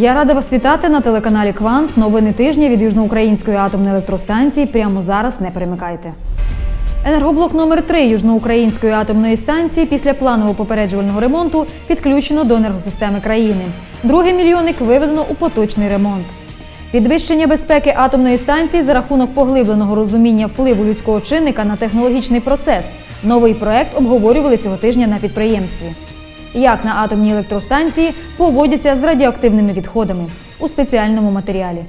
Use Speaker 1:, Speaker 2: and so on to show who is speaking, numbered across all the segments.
Speaker 1: Я рада вас вітати на телеканалі Квант. Новини тижня від Южноукраїнської атомної електростанції. Прямо зараз не перемикайте. Енергоблок номер 3 Южноукраїнської атомної станції після планового попереджувального ремонту підключено до енергосистеми країни. Другий мільйонник виведено у поточний ремонт. Підвищення безпеки атомної станції за рахунок поглибленого розуміння впливу людського чинника на технологічний процес. Новий проект обговорювали цього тижня на підприємстві. Як на атомній електростанції поводяться з радіоактивними відходами у спеціальному матеріалі.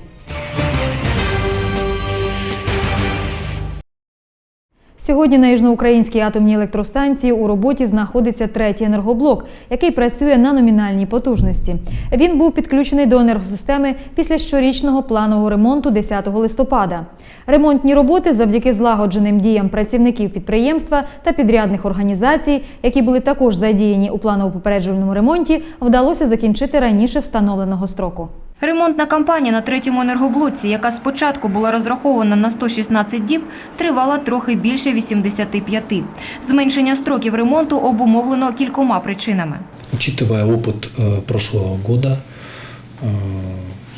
Speaker 1: Сьогодні на Южноукраїнській атомній електростанції у роботі знаходиться третій енергоблок, який працює на номінальній потужності. Він був підключений до енергосистеми після щорічного планового ремонту 10 листопада. Ремонтні роботи завдяки злагодженим діям працівників підприємства та підрядних організацій, які були також задіяні у планово-попереджувальному ремонті, вдалося закінчити раніше встановленого строку.
Speaker 2: Ремонтна кампанія на третьому енергоблоці, яка спочатку була розрахована на 116 діб, тривала трохи більше 85. Зменшення строків ремонту обумовлено кількома причинами.
Speaker 3: Учитывая опыт э, прошлого года, э,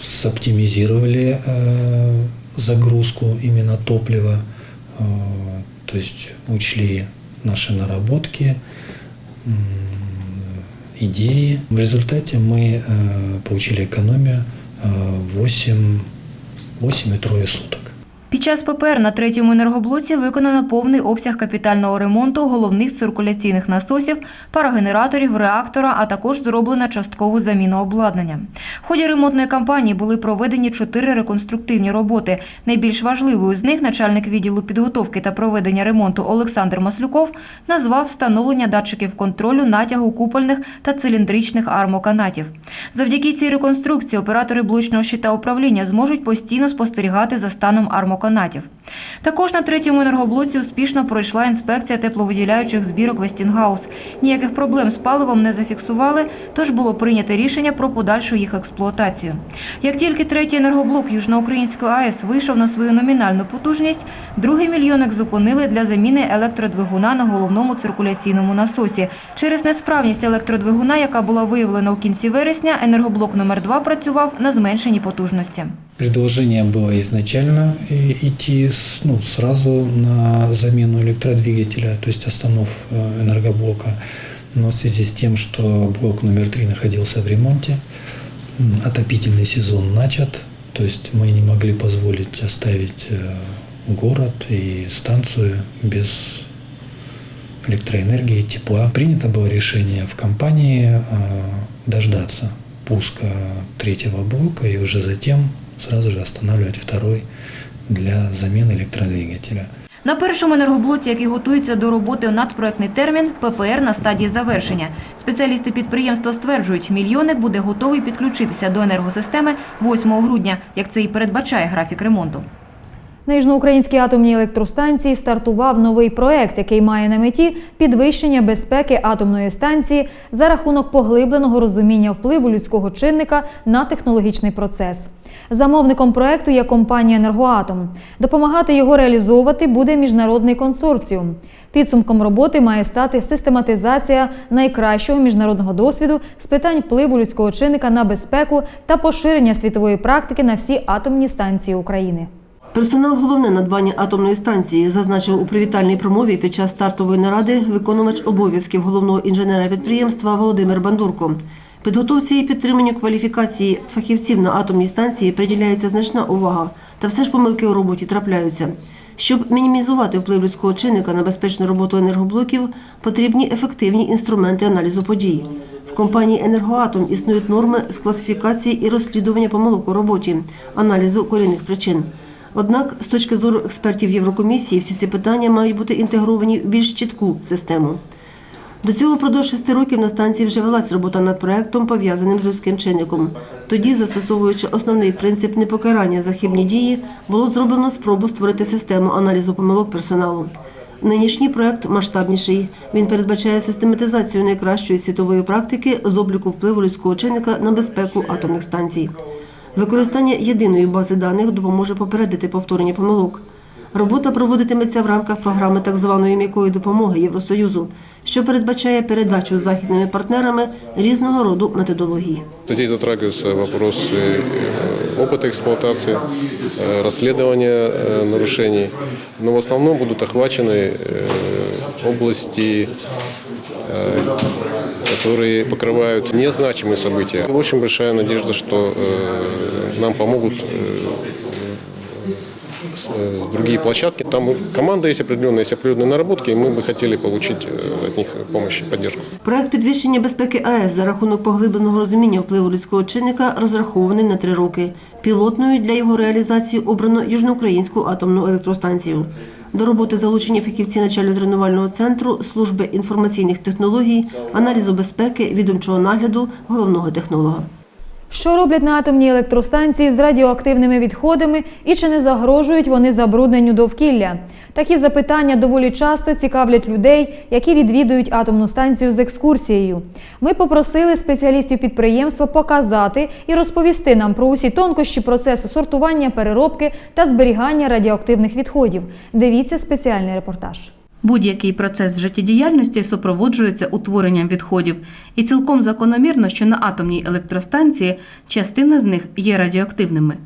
Speaker 3: соптимизировали э, загрузку именно топлива, э, то есть учли наши наработки, м, идеи. В результате мы э, получили экономию э, 8, 8 и трое суток.
Speaker 2: Під час ППР на третьому енергоблоці виконано повний обсяг капітального ремонту головних циркуляційних насосів, парогенераторів, реактора, а також зроблена часткову заміну обладнання. В ході ремонтної кампанії були проведені чотири реконструктивні роботи. Найбільш важливою з них начальник відділу підготовки та проведення ремонту Олександр Маслюков назвав встановлення датчиків контролю натягу купольних та циліндричних армоканатів. Завдяки цій реконструкції оператори блочного щита управління зможуть постійно спостерігати за станом армоканатів. Також на третьому енергоблоці успішно пройшла інспекція тепловиділяючих збірок Вестінгаус. Ніяких проблем з паливом не зафіксували, тож було прийнято рішення про подальшу їх експлуатацію. Як тільки третій енергоблок Южноукраїнської АЕС вийшов на свою номінальну потужність, другий мільйонник зупинили для заміни електродвигуна на головному циркуляційному насосі. Через несправність електродвигуна, яка була виявлена у кінці вересня, енергоблок номер 2 працював на зменшеній потужності.
Speaker 3: Предложение было изначально идти с- ну, сразу на замену электродвигателя, то есть останов э, энергоблока. Но в связи с тем, что блок номер три находился в ремонте, отопительный сезон начат, то есть мы не могли позволить оставить э, город и станцию без электроэнергии, тепла. Принято было решение в компании э, дождаться пуска третьего блока и уже затем сразу же останавливать второй для замены электродвигателя.
Speaker 2: На першому енергоблоці, який готується до роботи у надпроектний термін, ППР на стадії завершення. Спеціалісти підприємства стверджують, мільйонник буде готовий підключитися до енергосистеми 8 грудня, як це і передбачає графік ремонту.
Speaker 1: На Южноукраїнській атомній електростанції стартував новий проект, який має на меті підвищення безпеки атомної станції за рахунок поглибленого розуміння впливу людського чинника на технологічний процес. Замовником проекту є компанія Енергоатом. Допомагати його реалізовувати буде міжнародний консорціум. Підсумком роботи має стати систематизація найкращого міжнародного досвіду з питань впливу людського чинника на безпеку та поширення світової практики на всі атомні станції України.
Speaker 4: Персонал головне надбання атомної станції зазначив у привітальній промові під час стартової наради виконувач обов'язків головного інженера підприємства Володимир Бандурко. Підготовці і підтриманню кваліфікації фахівців на атомній станції приділяється значна увага, та все ж помилки у роботі трапляються. Щоб мінімізувати вплив людського чинника на безпечну роботу енергоблоків, потрібні ефективні інструменти аналізу подій. В компанії «Енергоатом» існують норми з класифікації і розслідування помилок у роботі, аналізу корінних причин. Однак, з точки зору експертів Єврокомісії, всі ці питання мають бути інтегровані в більш чітку систему. До цього впродовж шести років на станції вже велась робота над проектом, пов'язаним з людським чинником. Тоді, застосовуючи основний принцип непокарання за хибні дії, було зроблено спробу створити систему аналізу помилок персоналу. Нинішній проект масштабніший. Він передбачає систематизацію найкращої світової практики з обліку впливу людського чинника на безпеку атомних станцій. Використання єдиної бази даних допоможе попередити повторення помилок. Робота проводитиметься в рамках програми так званої м'якої допомоги Євросоюзу, що передбачає передачу з західними партнерами різного роду методології.
Speaker 5: Здесь затрагиваются вопросы э, опыта эксплуатации, э, расследования э, нарушений, но в основном будут охвачены э, области, э, которые покрывают незначимые события. Очень большая надежда, что э, нам помогут э, с- э, другие площадки. Там команда есть определенная, есть определенные наработки, и мы бы хотели получить э, от них помощь и поддержку.
Speaker 4: Проект підвищення безпеки АЕС за рахунок поглибленого розуміння впливу людського чинника розрахований на три роки. Пілотною для його реалізації обрано Южноукраїнську атомну електростанцію. До роботи залучені фахівці начально-тренувального центру, служби інформаційних технологій, аналізу безпеки, відомчого нагляду, головного технолога.
Speaker 1: Що роблять на атомній електростанції з радіоактивними відходами і чи не загрожують вони забрудненню довкілля? Такі запитання доволі часто цікавлять людей, які відвідують атомну станцію з екскурсією. Ми попросили спеціалістів підприємства показати і розповісти нам про усі тонкощі процесу сортування, переробки та зберігання радіоактивних відходів. Дивіться спеціальний репортаж.
Speaker 6: Будь-який процес життєдіяльності супроводжується утворенням відходів, і цілком закономірно, що на атомній електростанції частина з них є радіоактивними.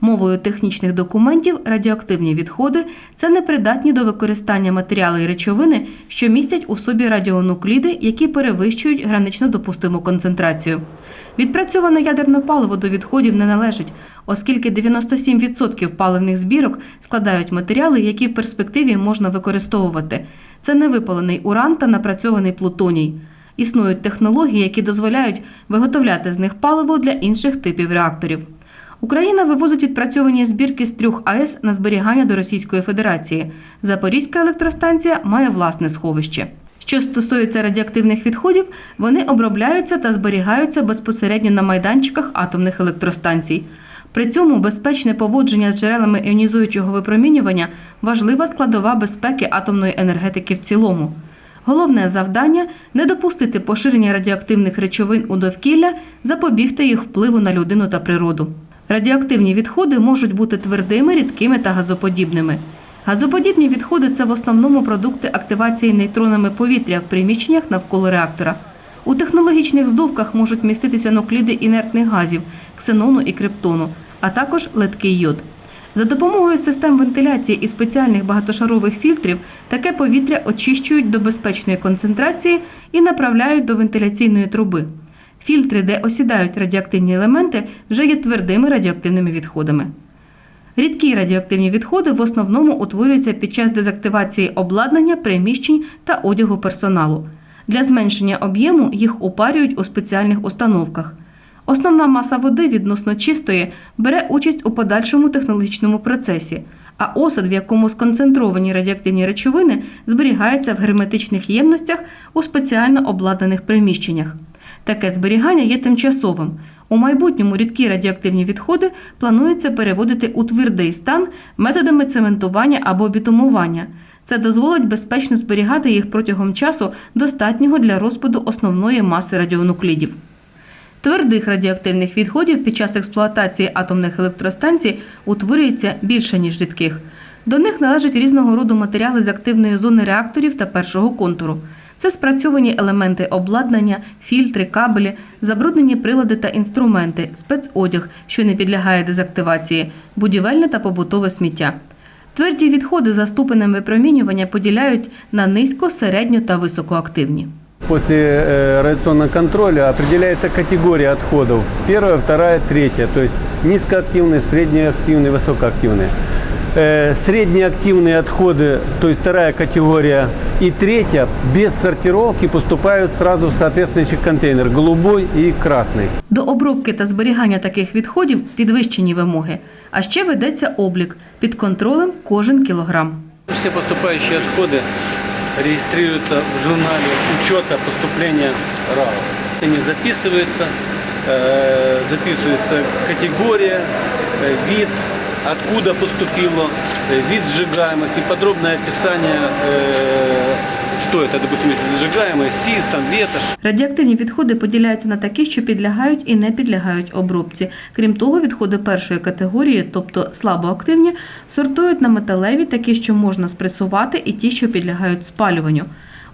Speaker 6: Мовою технічних документів радіоактивні відходи це непридатні до використання матеріали і речовини, що містять у собі радіонукліди, які перевищують гранично допустиму концентрацію. Відпрацьоване ядерне паливо до відходів не належить, оскільки 97% паливних збірок складають матеріали, які в перспективі можна використовувати. Це невипалений уран та напрацьований плутоній. Існують технології, які дозволяють виготовляти з них паливо для інших типів реакторів. Україна вивозить відпрацьовані збірки з трьох АЕС на зберігання до Російської Федерації. Запорізька електростанція має власне сховище. Що стосується радіоактивних відходів, вони обробляються та зберігаються безпосередньо на майданчиках атомних електростанцій. При цьому безпечне поводження з джерелами іонізуючого випромінювання важлива складова безпеки атомної енергетики в цілому. Головне завдання не допустити поширення радіоактивних речовин у довкілля, запобігти їх впливу на людину та природу. Радіоактивні відходи можуть бути твердими, рідкими та газоподібними. Газоподібні відходи це в основному продукти активації нейтронами повітря в приміщеннях навколо реактора. У технологічних здувках можуть міститися нукліди інертних газів, ксенону і криптону, а також леткий йод. За допомогою систем вентиляції і спеціальних багатошарових фільтрів таке повітря очищують до безпечної концентрації і направляють до вентиляційної труби. Фільтри, де осідають радіоактивні елементи, вже є твердими радіоактивними відходами. Рідкі радіоактивні відходи в основному утворюються під час дезактивації обладнання, приміщень та одягу персоналу. Для зменшення об'єму їх опарюють у спеціальних установках. Основна маса води відносно чистої бере участь у подальшому технологічному процесі, а осад, в якому сконцентровані радіоактивні речовини, зберігається в герметичних ємностях у спеціально обладнаних приміщеннях. Таке зберігання є тимчасовим. У майбутньому рідкі радіоактивні відходи планується переводити у твердий стан методами цементування або бітумування. Це дозволить безпечно зберігати їх протягом часу, достатнього для розпаду основної маси радіонуклідів. Твердих радіоактивних відходів під час експлуатації атомних електростанцій утворюється більше, ніж рідких. До них належать різного роду матеріали з активної зони реакторів та першого контуру. Це спрацьовані елементи обладнання, фільтри, кабелі, забруднені прилади та інструменти, спецодяг, що не підлягає дезактивації, будівельне та побутове сміття. Тверді відходи за ступенем випромінювання поділяють на низько, середньо та високоактивні.
Speaker 7: После э, радиационного контроля определяется категория отходов. Первая, вторая, третья. То есть низкоактивные, среднеактивные, высокоактивные. Э, среднеактивные отходы, то есть вторая категория и третья, без сортировки поступают сразу в соответствующий контейнер, голубой и красный.
Speaker 6: До обробки та зберігання таких відходів підвищені вимоги. А ще ведеться облік під контролем кожен кілограм.
Speaker 8: Все поступающие отходы регистрируются в журнале учета поступления РАО. Они записываются, э, записывается категория, э, вид, откуда поступило, э, вид сжигаемых и подробное описание э, Что это, допустим, если зажигаемое, СИС, там, ветошь.
Speaker 6: Радіоактивні відходи поділяються на такі, що підлягають і не підлягають обробці. Крім того, відходи першої категорії, тобто слабоактивні, сортують на металеві, такі, що можна спресувати, і ті, що підлягають спалюванню.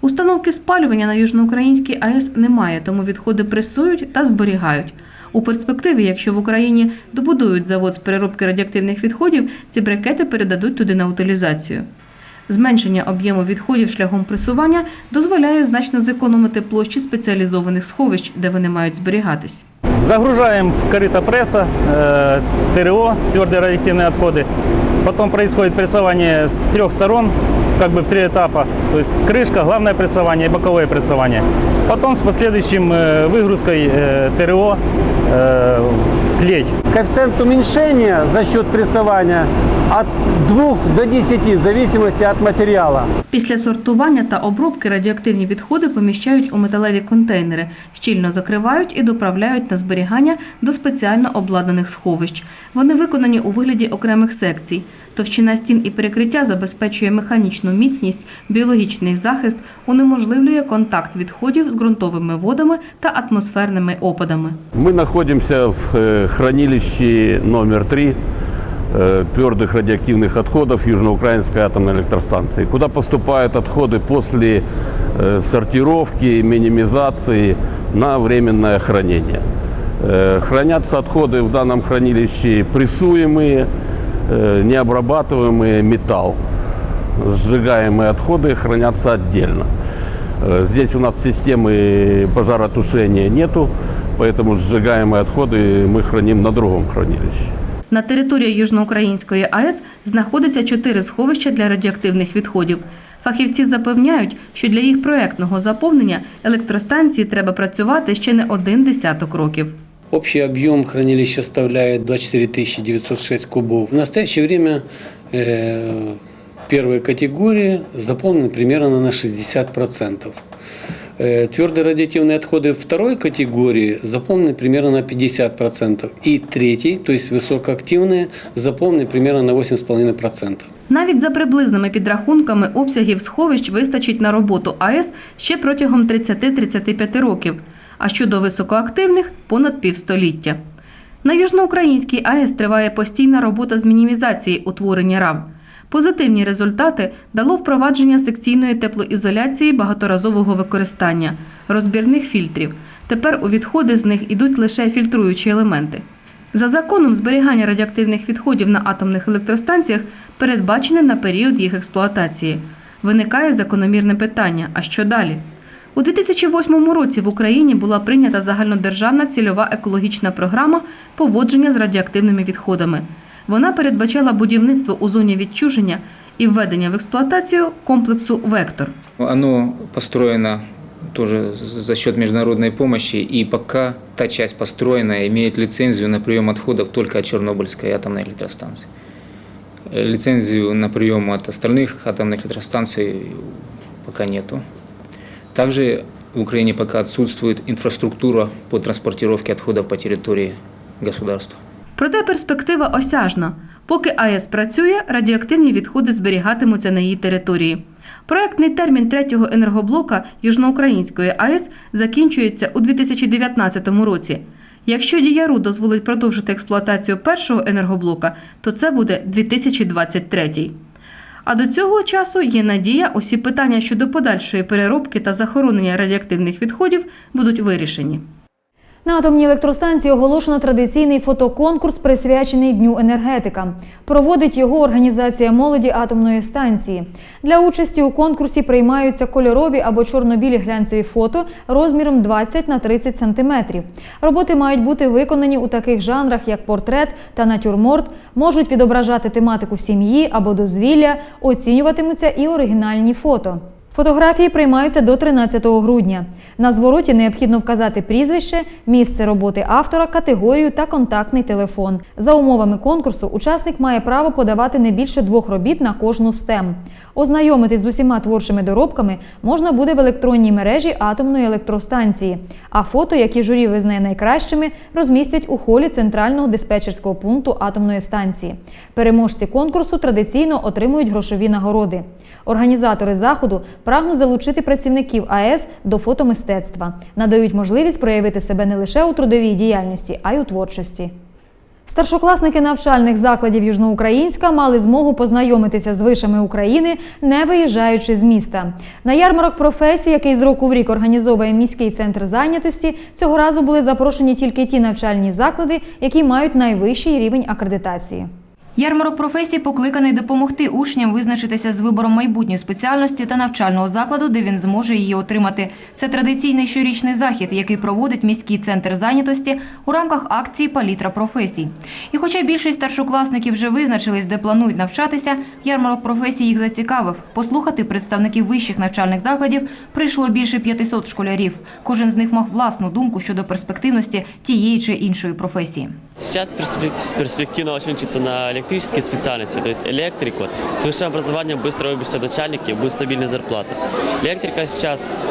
Speaker 6: Установки спалювання на Южноукраїнській АЕС немає, тому відходи пресують та зберігають. У перспективі, якщо в Україні добудують завод з переробки радіоактивних відходів, ці брикети передадуть туди на утилізацію. Зменшення об'єму відходів шляхом пресування дозволяє значно зекономити площі спеціалізованих сховищ, де вони мають зберігатись.
Speaker 9: Загружаем в корыто пресса э, ТРО, твердые радиоактивные отходы. Потом происходит прессование с трех сторон, как бы в три этапа. То есть крышка, главное прессование и боковое прессование. Потом с последующим э, выгрузкой э, ТРО э, в клеть.
Speaker 7: Коэффициент уменьшения за счет прессования от 2 до 10 в зависимости от материала.
Speaker 6: Після сортування та обробки радіоактивні відходи поміщають у металеві контейнери, щільно закривають і доправляють на зберігання до спеціально обладнаних сховищ. Вони виконані у вигляді окремих секцій. Товщина стін і перекриття забезпечує механічну міцність, біологічний захист, унеможливлює контакт відходів з ґрунтовими водами та атмосферними опадами.
Speaker 10: Мы находимся в э, хранилище номер три э, твердых радиоактивных отходов Южноукраинской атомной электростанции, куда поступают отходы после э, сортировки, минимизации на временное хранение. Э, Хранятся отходы в данном хранилище прессуемые, э, необрабатываемые металл. Сжигаемые отходы хранятся отдельно. Э, Здесь у нас системы пожаротушения нету, поэтому сжигаемые отходы мы храним на другом хранилище.
Speaker 6: На території Южноукраїнської АЕС знаходиться чотири сховища для радіоактивних відходів. Фахівці запевняють, що для їх проектного заповнення електростанції треба працювати ще не один десяток років.
Speaker 8: Общий объем хранилища составляет 24 906 кубов. В настоящее время э, первой категории заполнены примерно на 60%. Э, Твердые радиоактивные отходы второй категории заполнены примерно на 50%. И третий, то есть высокоактивные, заполнены примерно на 8,5%.
Speaker 6: Навіть за приблизними підрахунками обсягів сховищ вистачить на роботу АЕС ще протягом 30-35 років, а щодо високоактивних – понад півстоліття. На Южноукраїнській АЕС триває постійна робота з мінімізації утворення РАВ. Позитивні результати дало впровадження секційної теплоізоляції багаторазового використання, розбірних фільтрів. Тепер у відходи з них ідуть лише фільтруючі елементи. За законом зберігання радіоактивних відходів на атомних електростанціях передбачене на період їх експлуатації. Виникає закономірне питання: а що далі? У 2008 році в Україні була прийнята загальнодержавна цільова екологічна програма поводження з радіоактивними відходами. Вона передбачала будівництво у зоні відчуження і введення в експлуатацію комплексу Вектор.
Speaker 11: Оно построено тоже за счет международной помощи, и пока та часть построенная имеет лицензию на прием отходов только от Чернобыльской атомной электростанции. Э, Лицензию на прием от остальных атомных электростанций пока нету. Также в Украине пока отсутствует инфраструктура по транспортировке отходов по территории государства.
Speaker 6: Проте перспектива осяжна. Поки АЕС працює, радіоактивні відходи зберігатимуться на її території. Проектний термін третього енергоблока Южноукраїнської АЕС закінчується у 2019 році. Якщо Діяру дозволить продовжити експлуатацію першого енергоблока, то це буде 2023. А до цього часу є надія, усі питання щодо подальшої переробки та захоронення радіоактивних відходів будуть вирішені.
Speaker 1: На атомній електростанції оголошено традиційний фотоконкурс, присвячений Дню енергетика. Проводить його організація молоді атомної станції. Для участі у конкурсі приймаються кольорові або чорно-білі глянцеві фото розміром 20 на 30 сантиметрів. Роботи мають бути виконані у таких жанрах, як портрет та натюрморт, можуть відображати тематику сім'ї або дозвілля, оцінюватимуться і оригінальні фото. Фотографії приймаються до 13 грудня. На звороті необхідно вказати прізвище, місце роботи автора, категорію та контактний телефон. За умовами конкурсу учасник має право подавати не більше двох робіт на кожну стем. Ознайомитись з усіма творчими доробками можна буде в електронній мережі атомної електростанції. А фото, які журі визнає найкращими, розмістять у холі центрального диспетчерського пункту атомної станції. Переможці конкурсу традиційно отримують грошові нагороди. Організатори заходу прагнуть залучити працівників АЕС до фотомистецтва, надають можливість проявити себе не лише у трудовій діяльності, а й у творчості. Старшокласники навчальних закладів Южноукраїнська мали змогу познайомитися з вишами України, не виїжджаючи з міста. На ярмарок професій, який з року в рік організовує міський центр зайнятості, цього разу були запрошені тільки ті навчальні заклади, які мають найвищий рівень акредитації.
Speaker 2: Ярмарок професій покликаний допомогти учням визначитися з вибором майбутньої спеціальності та навчального закладу, де він зможе її отримати. Це традиційний щорічний захід, який проводить міський центр зайнятості у рамках акції Палітра професій. І хоча більшість старшокласників вже визначились, де планують навчатися, ярмарок професій їх зацікавив. Послухати представників вищих навчальних закладів прийшло більше 500 школярів. Кожен з них мав власну думку щодо перспективності тієї чи іншої професії.
Speaker 12: Перспек- перспективно очень учиться на электрической специальности, то есть электрик. Вот. С высшим образованием быстро выбьешься начальник и будет стабильная зарплата. Электрика сейчас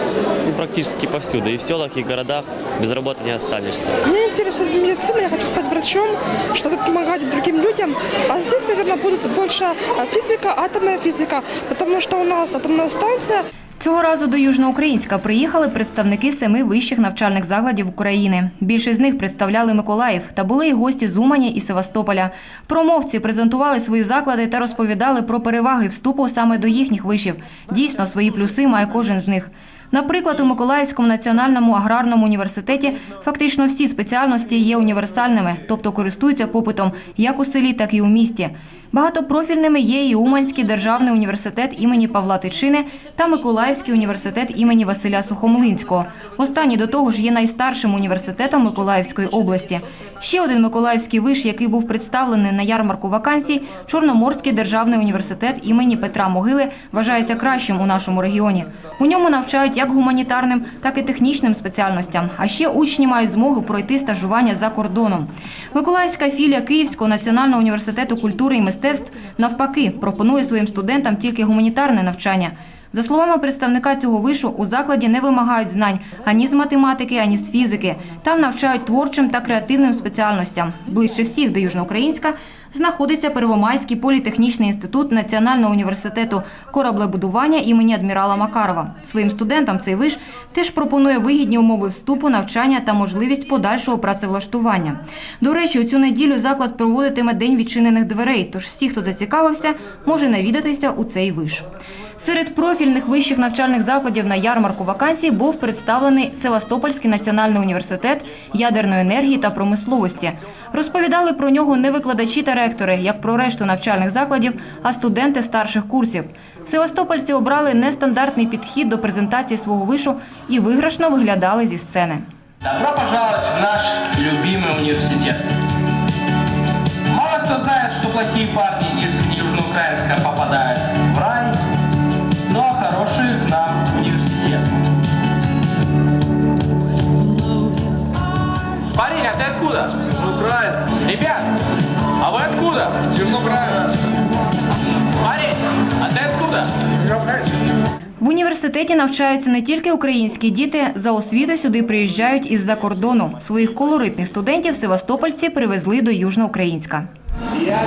Speaker 12: ну, практически повсюду, и в селах, и в городах без работы не останешься.
Speaker 13: Меня интересует медицина, я хочу стать врачом, чтобы помогать другим людям. А здесь, наверное, будет больше а, физика, атомная физика, потому что у нас атомная станция.
Speaker 2: Цього разу до Южноукраїнська приїхали представники семи вищих навчальних закладів України. Більшість з них представляли Миколаїв та були і гості з Умані і Севастополя. Промовці презентували свої заклади та розповідали про переваги вступу саме до їхніх вишів. Дійсно, свої плюси має кожен з них. Наприклад, у Миколаївському національному аграрному університеті фактично всі спеціальності є універсальними, тобто користуються попитом як у селі, так і у місті. Багатопрофільними є і Уманський державний університет імені Павла Тичини та Миколаївський університет імені Василя Сухомлинського. Останній до того ж є найстаршим університетом Миколаївської області. Ще один Миколаївський виш, який був представлений на ярмарку вакансій, Чорноморський державний університет імені Петра Могили, вважається кращим у нашому регіоні. У ньому навчають як гуманітарним, так і технічним спеціальностям. А ще учні мають змогу пройти стажування за кордоном. Миколаївська філія Київського національного університету культури і мистецтв навпаки пропонує своїм студентам тільки гуманітарне навчання. За словами представника цього вишу, у закладі не вимагають знань ані з математики, ані з фізики. Там навчають творчим та креативним спеціальностям. Ближче всіх до Южноукраїнська знаходиться Первомайський політехнічний інститут Національного університету кораблебудування імені адмірала Макарова. Своїм студентам цей виш теж пропонує вигідні умови вступу, навчання та можливість подальшого працевлаштування. До речі, у цю неділю заклад проводитиме день відчинених дверей. Тож всі, хто зацікавився, може навідатися у цей виш. Серед профільних вищих навчальних закладів на ярмарку вакансій був представлений Севастопольський національний університет ядерної енергії та промисловості. Розповідали про нього не викладачі та ректори, як про решту навчальних закладів, а студенти старших курсів. Севастопольці обрали нестандартний підхід до презентації свого вишу і виграшно виглядали зі сцени.
Speaker 14: Добро пожаловать в наш любимый университет. Мало кто знает, что плохие парни из Южноукраинска попадают в рай, ну а хорошие к нам в университет. Парень, а ты откуда? Южноукраинск. Ребят, а вы откуда? Южноукраинск. Парень, а ты откуда? Южноукраинск.
Speaker 2: В університеті навчаються не тільки українські діти, за освіту сюди приїжджають із-за кордону. Своїх колоритних студентів севастопольці привезли до Южноукраїнська.
Speaker 14: Я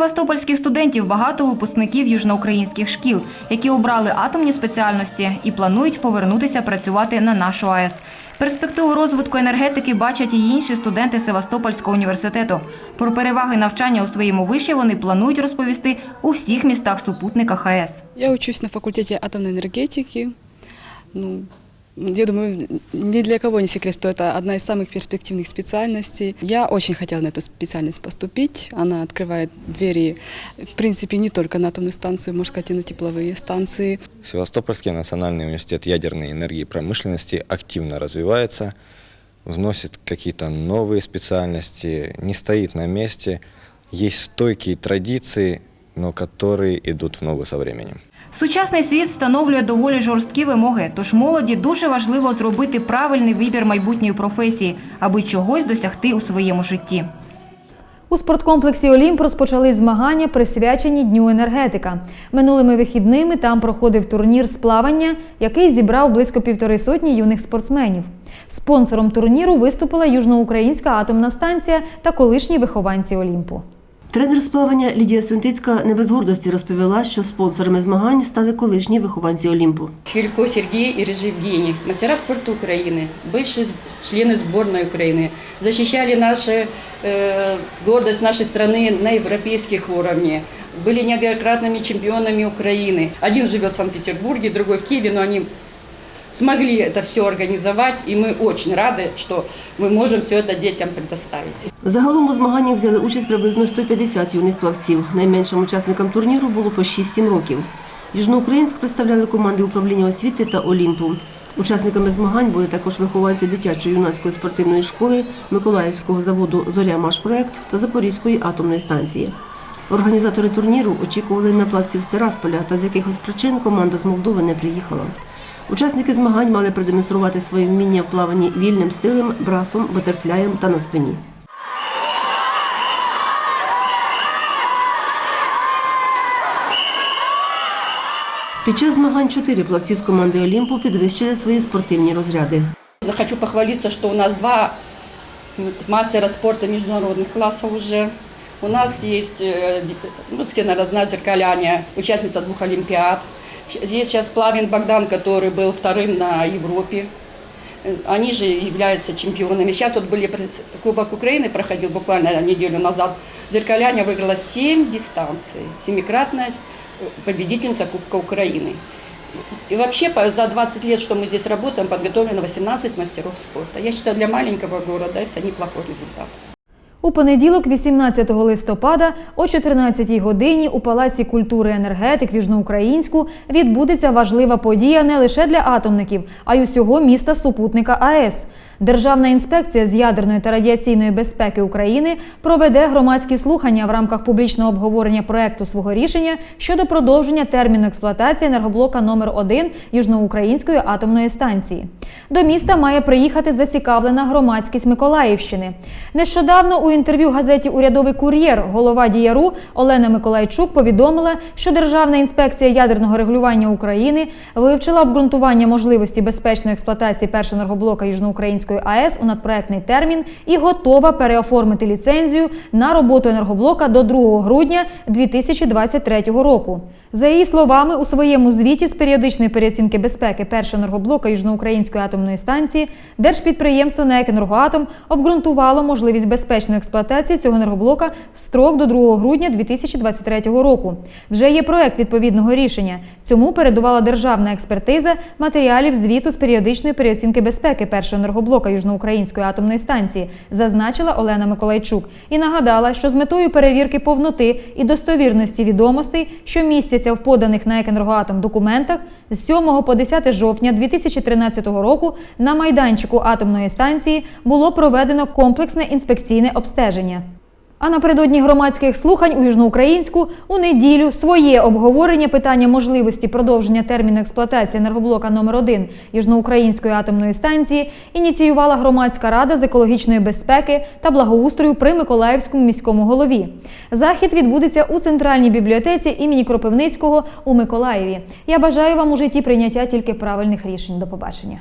Speaker 2: севастопольських студентів багато випускників южноукраїнських шкіл, які обрали атомні спеціальності і планують повернутися працювати на нашу АЕС. Перспективу розвитку енергетики бачать і інші студенти Севастопольського університету. Про переваги навчання у своєму виші вони планують розповісти у всіх містах-супутниках АЕС.
Speaker 15: Я учусь на факультете атомной энергетики. Ну, я думаю, ни для кого не секрет, что это одна из самых перспективных специальностей. Я очень хотела на эту специальность поступить. Она открывает двери, в принципе, не только на атомную станцию, можно сказать, и на тепловые станции.
Speaker 16: Севастопольский национальный университет ядерной энергии и промышленности активно развивается, вносит какие-то новые специальности, не стоит на месте. Есть стойкие традиции, но которые идут в ногу со временем.
Speaker 2: Сучасний світ встановлює доволі жорсткі вимоги, тож молоді дуже важливо зробити правильний вибір майбутньої професії, аби чогось досягти у своєму житті.
Speaker 1: У спорткомплексі Олімп розпочали змагання, присвячені Дню енергетика. Минулими вихідними там проходив турнір з плавання, який зібрав близько півтори сотні юних спортсменів. Спонсором турніру виступила Южноукраїнська атомна станція та колишні вихованці Олімпу.
Speaker 4: Тренер з плавання Лідія Свинтицька не без гордості розповіла, що спонсорами змагань стали колишні вихованці Олімпу.
Speaker 17: Хилько Сергей и Рыжий Евгений, мастера спорта Украины, бывшие члены сборной Украины, защищали нашу э, гордость нашей страны на европейских уровнях, были неоднократными чемпионами Украины. Один живет в Санкт-Петербурге, другой в Киеве, но они смогли это все организовать, и мы очень рады, что мы можем все это детям предоставить.
Speaker 4: Загалом у змаганнях взяли участь приблизно 150 юних плавців. Найменшим учасникам турніру було по 6-7 років. Южноукраїнськ представляли команди управління освіти та Олімпу. Учасниками змагань були також вихованці дитячо-юнацької спортивної школи, Миколаївського заводу Зоря Машпроект та Запорізької атомної станції. Організатори турніру очікували на платців з Тирасполя, та з якихось причин команда з Молдови не приїхала. Учасники змагань мали продемонструвати свої вміння в плаванні вільним стилем, брасом, батерфляєм та на спині. Під час змагань чотири плавці з команди Олімпу підвищили свої спортивні розряди.
Speaker 17: Хочу похвалиться, что у нас два мастера спорта международных классов уже. У нас есть, э, ну, все, наверное, знают, Зеркаляне, участница двух Олимпиад. Есть сейчас Плавин Богдан, который был вторым на Европе. Э, Они же являются чемпионами. Сейчас вот были Кубок Украины проходил буквально неделю назад. Зеркаляне выиграла 7 дистанций. Семикратная э, победительница Кубка Украины. И вообще за 20 лет, что мы здесь работаем, подготовлено 18 мастеров спорта. Я считаю, для маленького города это неплохой результат.
Speaker 1: У понеділок, 18 листопада, о 14-й годині у Палаці культури енергетик в Южноукраїнську відбудеться важлива подія не лише для атомників, а й усього міста супутника АЕС. Державна інспекція з ядерної та радіаційної безпеки України проведе громадські слухання в рамках публічного обговорення проекту свого рішення щодо продовження терміну експлуатації енергоблока номер 1 Южноукраїнської атомної станції. До міста має приїхати зацікавлена громадськість Миколаївщини. Нещодавно у інтерв'ю газеті Урядовий кур'єр голова діяру Олена Миколайчук повідомила, що Державна інспекція ядерного регулювання України вивчила обґрунтування можливості безпечної експлуатації першого енергоблока Южноукраїнської АЕС у надпроектний термін і готова переоформити ліцензію на роботу енергоблока до 2 грудня 2023 року. За її словами, у своєму звіті з періодичної переоцінки безпеки першого енергоблока Южноукраїнської атомної станції держпідприємство НЕК «Енергоатом» обґрунтувало можливість безпечної експлуатації цього енергоблока в строк до 2 грудня 2023 року. Вже є проект відповідного рішення. Цьому передувала державна експертиза матеріалів звіту з періодичної переоцінки безпеки першого енергоблока Южноукраїнської атомної станції, зазначила Олена Миколайчук і нагадала, що з метою перевірки повноти і достовірності відомостей, що містяться в поданих на екенрогоатом документах, з 7 по 10 жовтня 2013 року на майданчику атомної станції було проведено комплексне інспекційне обстеження. А напередодні громадських слухань у Южноукраїнську у неділю своє обговорення питання можливості продовження терміну експлуатації енергоблока номер 1 Южноукраїнської атомної станції ініціювала громадська рада з екологічної безпеки та благоустрою при Миколаївському міському голові. Захід відбудеться у центральній бібліотеці імені Кропивницького у Миколаєві. Я бажаю вам у житті прийняття тільки правильних рішень. До побачення.